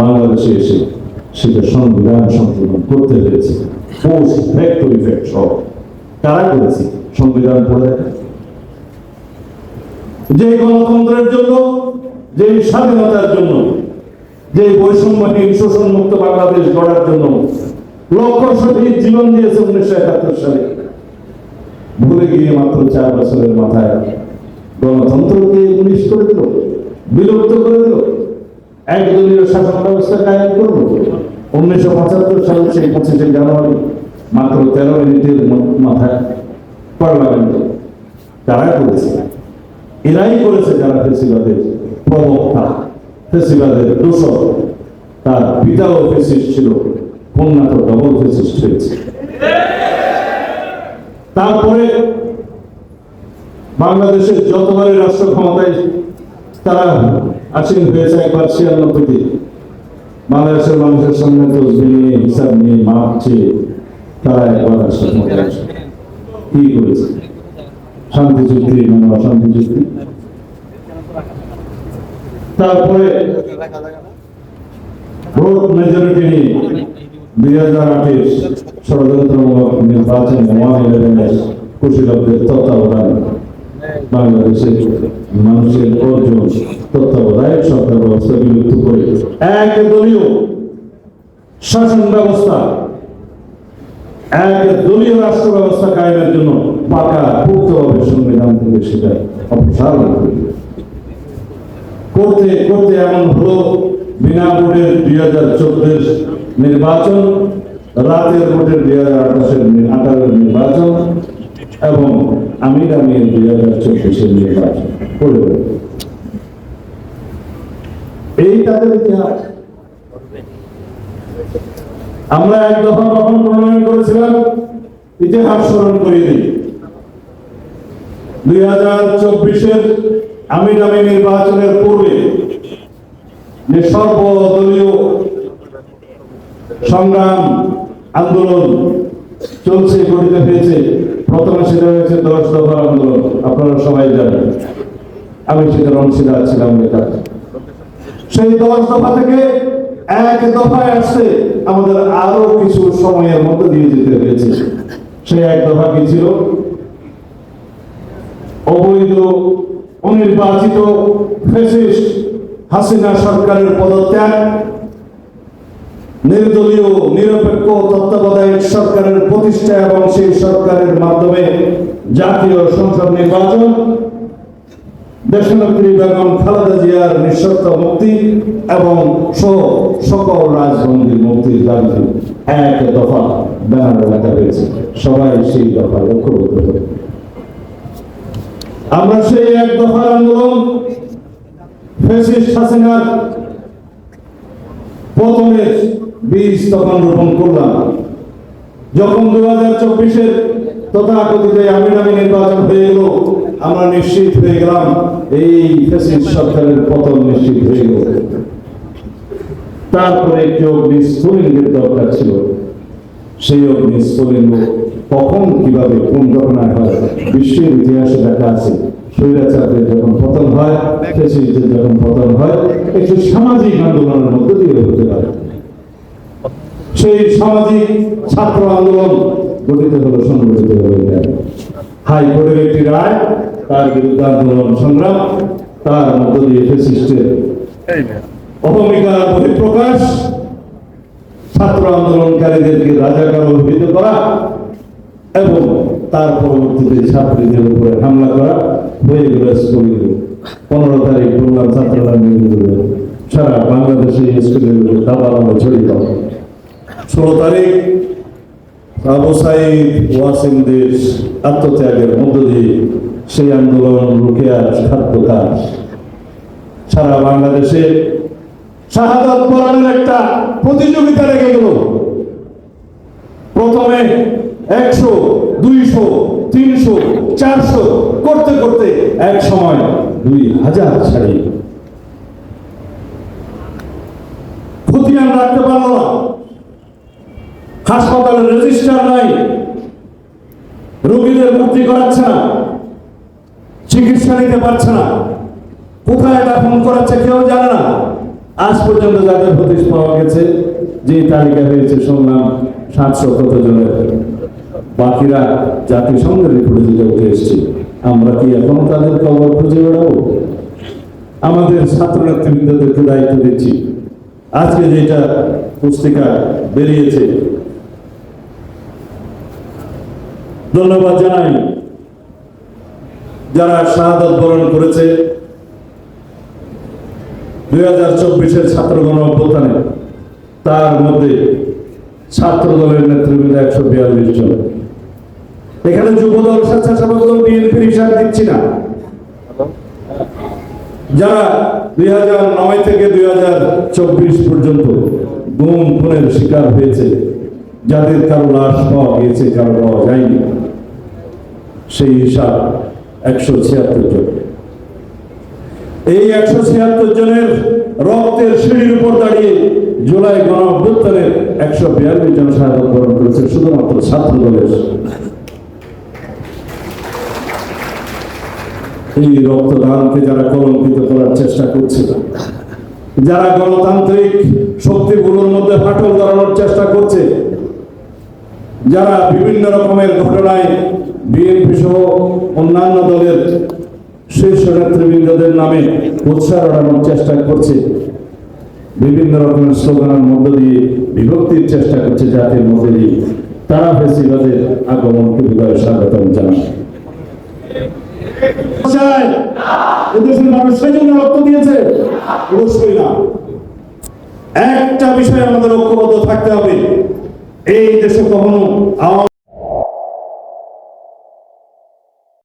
বাংলাদেশে এসে সেটা সংবিধান সংশোধন করতে সহ। কারা করেছে সংবিধান যে গণতন্ত্রের জন্য, যে স্বাধীনতার জন্য, যে বৈষম্যহীন শোষণ মুক্ত বাংলাদেশ গড়ার জন্য লক্ষ জীবন দিয়েছে উনিশশো একাত্তর সালে। ভুলে গিয়ে মাত্র চার বছরের মাথায় গণতন্ত্রকে উনিশ করে দিল, বিলুপ্ত করে দিল। একদলীয় শাসন ব্যবস্থা কায়েম করল উনিশশো পঁচাত্তর সালে সেই পঁচিশে জানুয়ারি মাত্র তেরো মিনিটের মাথায় পার্লামেন্ট তারা করেছে। এরাই করেছে যারা ফেসিবাদের প্রবক্তা, ফেসিবাদের দোষক তার পিতাও ফেসিস্ট ছিল কন্যা তো ডবল ফেসিস্ট হয়েছে। তারপরে বাংলাদেশের যতবারের রাষ্ট্র ক্ষমতায় তারা আসীন হয়েছে একবার ছিয়ানব্বইতে বাংলাদেশের মানুষের সামনে তসবি নিয়ে, হিসাব নিয়ে মাপ চেয়ে তারা একবার রাষ্ট্র কি করেছে? শান্তি চুক্তি মানে অশান্তি চুক্তি? তারপরে ভোট মেজরিটি নিয়ে দুই হাজার আটের ষড়যন্ত্রমূলক নির্বাচনে ইলেভেনের কুশীলকদের তত্ত্বাবধানে। বাংলাদেশের মানুষের অর্জন, তত্ত্বাবধায়ক সরকার ব্যবস্থা বিলুপ্ত করে এক দলীয় শাসন ব্যবস্থা এক দলীয় রাষ্ট্র ব্যবস্থা কায়েমের জন্য পাকা পুক্তভাবে সংবিধান থেকে সেটা অপসারণ করে করতে করতে এমন হলো, বিনা ভোটের দুই হাজার চোদ্দের নির্বাচন, রাতের ভোটের দুই হাজার আঠাশের আঠারোর নির্বাচন এবং আমির আমির দুই হাজার চব্বিশের নির্বাচন এই তাদের ইতিহাস। আমরা এক দফা কখন করেছিলাম? ইতিহাস স্মরণ করিয়ে দিই। দুই হাজার চব্বিশের আমি নির্বাচনের পূর্বে যে সর্বদলীয় সংগ্রাম, আন্দোলন চলছে, গঠিত হয়েছে প্রথমে সেটা হয়েছে দশ আন্দোলন, আপনারা সবাই জানেন। আমি সেটার অংশীদার ছিলাম বেকার সেই দশ দফা থেকে এক দফায় আসতে আমাদের আরও কিছু সময়ের মধ্যে দিয়ে যেতে হয়েছে। সেই এক দফা কি ছিল? অবৈধ, অনির্বাচিত ফেসিস্ট হাসিনা সরকারের পদত্যাগ, নির্দলীয়, নিরপেক্ষ তত্ত্বাবধায়ক সরকারের প্রতিষ্ঠা এবং সেই সরকারের মাধ্যমে জাতীয় সংসদ নির্বাচন, দেশনেত্রী বেগম খালেদা জিয়ার নিঃশর্ত মুক্তি এবং সকল মুক্তির দাবিতে এক দফা লেখা সবাই সেই দফা আমরা সেই এক দফার আন্দোলন, ফেসিস্ট হাসিনার বীজ তখন রোপণ করলাম। যখন দু হাজার চব্বিশের তথাকথিত আমি নামে নির্বাচন হয়ে গেল, আমরা নিশ্চিত হয়ে গেলাম, এই ফেসিস্ট সরকারের পতন নিশ্চিত হয়ে গেল। তারপরে একটি অগ্নিস্ফুলিঙ্গের দরকার ছিল। সেই অগ্নিস্ফুলিঙ্গ কখন, কীভাবে, কোন ঘটনায় হয়, বিশ্বের ইতিহাসে দেখা আছে। স্বৈরাচারদের যখন পতন হয় ফেসিস্টদের যখন পতন হয়, একটি সামাজিক আন্দোলনের মধ্যে দিয়ে হতে পারে। সেই সামাজিক ছাত্র আন্দোলন গঠিত হলো, সংগঠিত হলো। হাইকোর্টের একটি রায়, তার বিরুদ্ধে আন্দোলন সংগ্রাম, তার মধ্য দিয়ে ফেসিস্টের অহমিকার বহিঃপ্রকাশ, ছাত্র আন্দোলনকারীদেরকে রাজাকার অভিহিত করা এবং তার পরবর্তীতে ছাত্রীদের উপরে হামলা করা হয়ে গেল স্কুলগুলো পনেরো তারিখ বললাম ছাত্ররা সারা বাংলাদেশে স্কুলগুলো দাবার ছড়িয়ে দেওয়া ষোলো তারিখ সাইদ ওয়াসিমদের আত্মত্যাগের মধ্য দিয়ে সেই আন্দোলন রুকিয়ার খাদ্য কাজ। সারা বাংলাদেশে শাহাদাত পরাণের একটা প্রতিযোগিতা লেগে গেল। প্রথমে একশো, দুইশো, তিনশো, চারশো করতে করতে এক সময় দুই হাজার ছাড়ি খতিয়ান রাখতে পারল না। হাসপাতালে রেজিস্টার নাই। রোগীদের ভর্তি করাচ্ছে না। চিকিৎসা নিতে পারছে না। কোথায় এটা ফোন করাচ্ছে কেউ জানে না। আজ পর্যন্ত যাদের হদিশ পাওয়া গেছে, যে তালিকা হয়েছে শুনলাম সাতশো কত জনের। বাকিরা জাতিসংঘের রিপোর্টে যেটা উঠে এসছে। আমরা কি এখন তাদের খবর খুঁজে বেড়াবো? আমাদের ছাত্র নেতৃবৃন্দদেরকে দায়িত্ব দিচ্ছি। আজকে যেটা পুস্তিকা বেরিয়েছে ধন্যবাদ জানাই। যারা শাহাদত বরণ করেছে, দুই হাজার চব্বিশের ছাত্র গণ তার মধ্যে ছাত্র দলের নেতৃবৃন্দ একশো বিয়াল্লিশ জন। এখানে যুব দল স্বেচ্ছাসেবক দল বিএনপির হিসাব দিচ্ছি না। যারা দুই হাজার নয় থেকে দুই হাজার চব্বিশ পর্যন্ত গুম, খুনের শিকার হয়েছে, যাদের কারও লাশ পাওয়া গিয়েছে, কারও পাওয়া যায়নি। সেই হিসাব একশো ছিয়াত্তর জন। এই একশো ছিয়াত্তর জনের রক্তের সিঁড়ির উপর দাঁড়িয়ে জুলাই গণ একশো বিয়াল্লিশ জন শাহাদত বরণ করেছে, শুধুমাত্র ছাত্র দলের। এই রক্তদানকে যারা কলঙ্কিত করার চেষ্টা করছে যারা গণতান্ত্রিক শক্তিগুলোর মধ্যে ফাটল ধরানোর চেষ্টা করছে, যারা বিভিন্ন রকমের ঘটনায় বিএনপি সহ অন্যান্য দলের শীর্ষ নেতৃবৃন্দদের নামে উৎসাহ বাড়ানোর চেষ্টা করছে। বিভিন্ন রকমের স্লোগানের মধ্য দিয়ে বিভক্তির চেষ্টা করছে জাতির মধ্যে দিয়ে তারা ফেসিবাদের আগমনকে হৃদয় রক্ত দিয়েছে? একটা বিষয়ে আমাদের ঐক্যবদ্ধ থাকতে হবে। এই দেশে কখনো